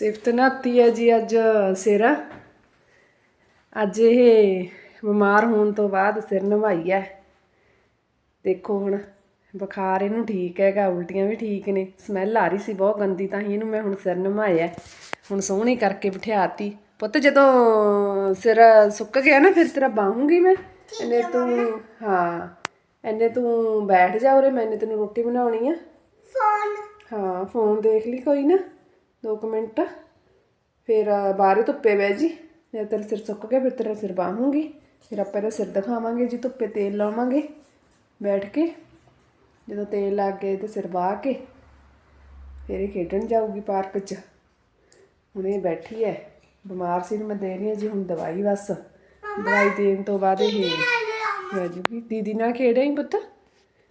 ਸਿਫਤ ਨਾਤੀ ਹੈ ਜੀ ਅੱਜ ਸਿਰ। ਅੱਜ ਇਹ ਬਿਮਾਰ ਹੋਣ ਤੋਂ ਬਾਅਦ ਸਿਰ ਨਵਾਈ ਹੈ। ਦੇਖੋ ਹੁਣ ਬੁਖਾਰ ਇਹਨੂੰ ਠੀਕ ਹੈਗਾ ਉਲਟੀਆਂ ਵੀ ਠੀਕ ਨੇ। ਸਮੈਲ ਆ ਰਹੀ ਸੀ ਬਹੁਤ ਗੰਦੀ ਤਾਂ ਹੀ ਇਹਨੂੰ ਮੈਂ ਹੁਣ ਸਿਰ ਨਵਾਇਆ। ਹੁਣ ਸੋਹਣੀ ਕਰਕੇ ਬਿਠਾਤੀ। ਪੁੱਤ ਜਦੋਂ ਸਿਰ ਸੁੱਕ ਗਿਆ ਨਾ ਫਿਰ ਤੇਰਾ ਬਾਹੂੰਗੀ ਮੈਂ? ਇਹਨੇ ਤੂੰ ਹਾਂ ਇਹਨੇ ਤੂੰ ਬੈਠ ਜਾ ਉਰੇ ਮੈਨੇ ਤੈਨੂੰ ਰੋਟੀ ਬਣਾਉਣੀ ਆ। ਫੋਨ। ਹਾਂ ਫੋਨ ਦੇਖ ਲਈ ਕੋਈ ਨਾ। 2 ਮਿੰਟ। ਫਿਰ ਅ, ਬਾਹਰੇ ਧੁੱਪੇ ਬਹਿ ਜੀ। ਜੇ ਤੇਰਾ ਸਿਰ ਸੁੱਕ ਗਿਆ ਫਿਰ ਤੇਰਾ ਸਿਰ ਬਾਹੂੰਗੀ ਫਿਰ ਆਪਾਂ ਇਹਦਾ ਸਿਰ ਦਿਖਾਵਾਂਗੇ ਜੀ ਧੁੱਪੇ ਤੇਲ ਲਾਵਾਂਗੇ। ਬੈਠ ਕੇ ਜਦੋਂ ਤੇਲ ਲੱਗ ਗਏ ਤੇ ਸਿਰ ਬਾਹ ਕੇ ਫਿਰ ਇਹ ਖੇਡਣ ਜਾਊਗੀ ਪਾਰਕ 'ਚ। ਹੁਣ ਇਹ ਬੈਠੀ ਹੈ। ਬਿਮਾਰ ਸੀ ਮੈਂ ਦੇ ਰਹੀ ਹਾਂ ਜੀ ਹੁਣ ਦਵਾਈ ਬਸ। ਦਵਾਈ ਦੇਣ ਤੋਂ ਬਾਅਦ ਇਹ ਹੋ ਜੂਗੀ। ਦੀਦੀ ਨਾਲ ਖੇਡਿਆ ਹੀ ਪੁੱਤ?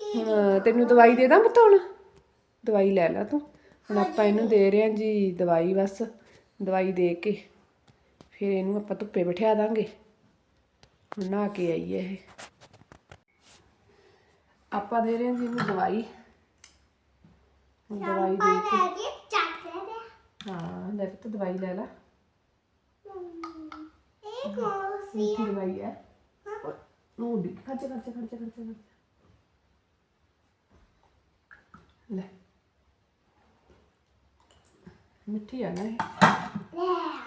ਹੁਣ ਤੈਨੂੰ ਦਵਾਈ ਦੇ ਦਾਂ ਪੁੱਤ ਹੁਣ? ਦਵਾਈ ਲੈ ਲੈ ਤੂੰ। ਹੁਣ ਆਪਾਂ ਇਹਨੂੰ ਦੇ ਰਹੇ ਹਾਂ ਜੀ ਦਵਾਈ ਬਸ, ਦਵਾਈ ਦੇ ਕੇ। ਫਿਰ ਇਹਨੂੰ ਆਪਾਂ ਧੁੱਪੇ ਬਿਠਾ ਦਾਂਗੇ। ਹੁਣ ਨਹਾ ਕੇ ਆਈ ਹੈ ਇਹ। ਆਪਾਂ ਦੇ ਰਹੇ ਹਾਂ ਜੀ ਇਹਨੂੰ ਦਵਾਈ। ਹੁਣ ਦਵਾਈ ਦੇ ਕੇ। ਹਾਂ, ਲੈ ਪੁੱਤ ਦਵਾਈ ਲੈ ਲੈ। ਇਹ ਕੌਣ ਸੀ ਮਿੱਠੀ ਦਵਾਈ ਹੈ। ਉਹ ਦੀ ਖਰਚਾ ਖਰਚਾ ਖਰਚਾ ਖਰਚਾ। ਲੈ। ਮਿੱਠੀ ਆ ਨਾ ਇਹ।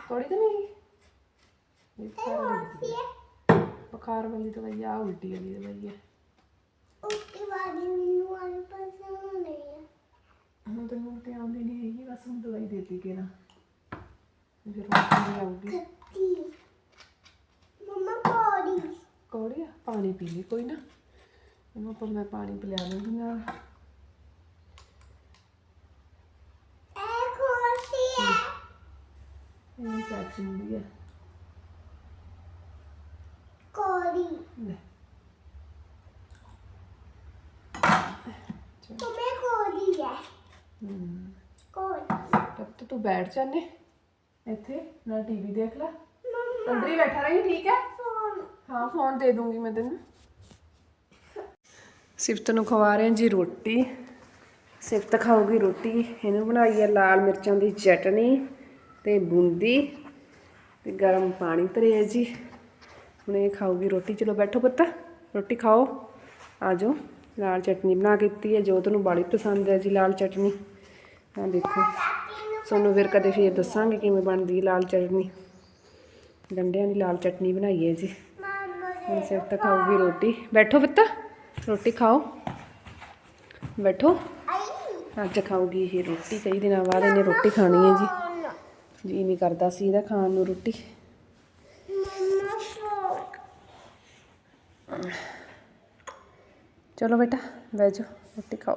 ਥੋੜੀ ਤਾਂ ਨਹੀਂ? ਬੁਖਾਰ ਵਾਲੀ। ਬੁਖਾਰ ਵਾਲੀ ਦਵਾਈ ਆ ਉਲਟੀ ਵਾਲੀ ਦਵਾਈ ਹੈ ਉਸਕੇ ਬਾਅਦ ਮੈਨੂੰ ਆਲੂ ਪਸੰਦ ਨਹੀਂ ਹੈ ਹੁਣ ਤੇ ਆਉਂਦੀ ਨਹੀਂ ਹੈਗੀ ਬਸ ਹੁਣ ਦਵਾਈ ਦੇ ਦਿੱਤੀ ਕਿ ਨਾ। ਫਿਰ ਆਊਗੀ? ਖੱਟੀ ਮਮਾ ਕੋੜੀ ਕੋੜੀ ਪਾਣੀ ਪੀ ਲਈ ਕੋਈ ਨਾ। ਇਹਨੂੰ ਆਪਾਂ ਮੈਂ ਪਾਣੀ ਪਿਲਾ ਦੂੰਗੀ ਨਾਲ ਇਹ ਕੌਣ ਸੀ ਹੈ ਇਹ ਚਾਚੀ ਹੁੰਦੀ ਹੈ ਕੋੜੀ ਲੈ। ਤੁਮੇ ਕੋੜੀ ਹੈ। ਹਮ ਕੋੜੀ ਤਬ ਤੱਕ ਤੂੰ ਬੈਠ ਜਾਨੇ। ਇੱਥੇ ਨਾ ਟੀਵੀ ਦੇਖ ਲੈ। ਅੰਦਰ ਹੀ ਬੈਠਾ ਰਹੀ ਠੀਕ ਹੈ? ਫੋਨ। ਹਾਂ ਫੋਨ ਦੇ ਦੂੰਗੀ ਮੈਂ ਤੈਨੂੰ। ਸਿਫਤ ਨੂੰ ਖਵਾ ਰਹੇ ਹਾਂ ਜੀ ਰੋਟੀ। ਸਿਫਤ ਖਾਊਗੀ ਰੋਟੀ। ਇਹਨੂੰ ਬਣਾਈ ਹੈ ਲਾਲ ਮਿਰਚਾਂ ਦੀ ਚਟਨੀ। ਤੇ ਬੂੰਦੀ ਤੇ ਗਰਮ ਪਾਣੀ ਧਰਿਆ ਜੀ। ਹੁਣ ਇਹ ਖਾਊਗੀ ਰੋਟੀ। ਚਲੋ ਬੈਠੋ ਪੁੱਤ, ਰੋਟੀ ਖਾਓ। ਆ ਜਾਓ ਲਾਲ ਚਟਨੀ ਬਣਾ ਕੇ ਦਿੱਤੀ ਹੈ। ਜੋ ਤੁਹਾਨੂੰ ਬੜੀ ਪਸੰਦ ਹੈ ਜੀ ਲਾਲ ਚਟਨੀ। ਆ ਦੇਖੋ। ਤੁਹਾਨੂੰ ਫਿਰ ਕਦੇ ਫਿਰ ਦੱਸਾਂਗੇ ਕਿਵੇਂ ਬਣਦੀ ਹੈ ਲਾਲ ਚਟਨੀ। ਗੰਢਿਆਂ ਦੀ ਲਾਲ ਚਟਨੀ ਬਣਾਈ ਹੈ ਜੀ। ਮਮਾ ਹੁਣ ਸਿਰ ਤੇ ਖਾਊਗੀ ਰੋਟੀ। ਬੈਠੋ ਪੁੱਤ, ਰੋਟੀ ਖਾਓ। ਬੈਠੋ। ਅੱਜ ਖਾਊਗੀ ਇਹ ਰੋਟੀ। ਕਈ ਦਿਨਾਂ ਬਾਅਦ ਇਹਨੇ ਰੋਟੀ ਖਾਣੀ ਹੈ ਜੀ। ਜੀ ਨਹੀਂ ਕਰਦਾ ਸੀ ਇਹਦਾ ਖਾਣ ਨੂੰ ਰੋਟੀ। ਚਲੋ ਬੇਟਾ ਬਹਿ ਜਾਓ ਰੋਟੀ ਖਾਓ।